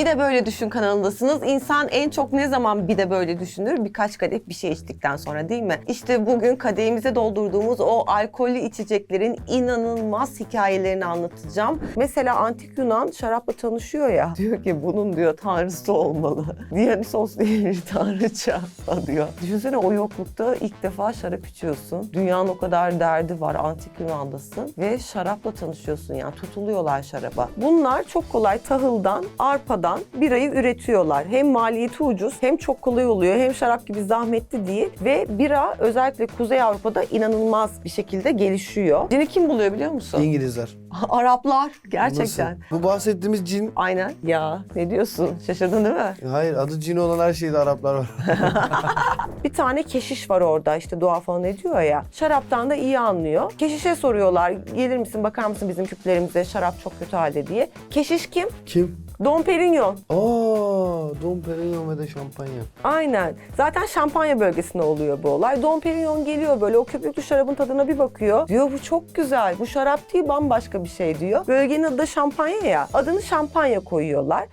Bir de böyle düşün kanalındasınız. İnsan en çok ne zaman bir de böyle düşünür? Birkaç kadeh bir şey içtikten sonra değil mi? İşte bugün kadehimize doldurduğumuz o alkollü içeceklerin inanılmaz hikayelerini anlatacağım. Mesela antik Yunan şarapla tanışıyor ya. Diyor ki bunun diyor tanrısı olmalı. Dionysos diye bir tanrıça diyor. Düşünsene o yoklukta ilk defa şarap içiyorsun. Dünyanın o kadar derdi var. Antik Yunan'dasın ve şarapla tanışıyorsun yani tutuluyorlar şaraba. Bunlar çok kolay tahıldan, arpadan birayı üretiyorlar. Hem maliyeti ucuz hem çok kolay oluyor hem şarap gibi zahmetli değil ve bira özellikle Kuzey Avrupa'da inanılmaz bir şekilde gelişiyor. Cini kim buluyor biliyor musun? İngilizler. Araplar gerçekten. Nasıl? Bu bahsettiğimiz cin... Aynen. Ya ne diyorsun? Şaşırdın değil mi? Hayır adı cin olan her şeyde Araplar var. Bir tane keşiş var orada işte dua falan ediyor ya. Şaraptan da iyi anlıyor. Keşişe soruyorlar gelir misin bakar mısın bizim küplerimize şarap çok kötü halde diye. Keşiş kim? Kim? Dom Perignon. Aa, Dom Perignon ve de şampanya. Aynen. Zaten şampanya bölgesinde oluyor bu olay. Dom Perignon geliyor böyle o köpüklü şarabın tadına bir bakıyor. Diyor bu çok güzel. Bu şarap değil bambaşka bir şey diyor. Bölgenin adı da şampanya ya. Adını şampanya koyuyorlar.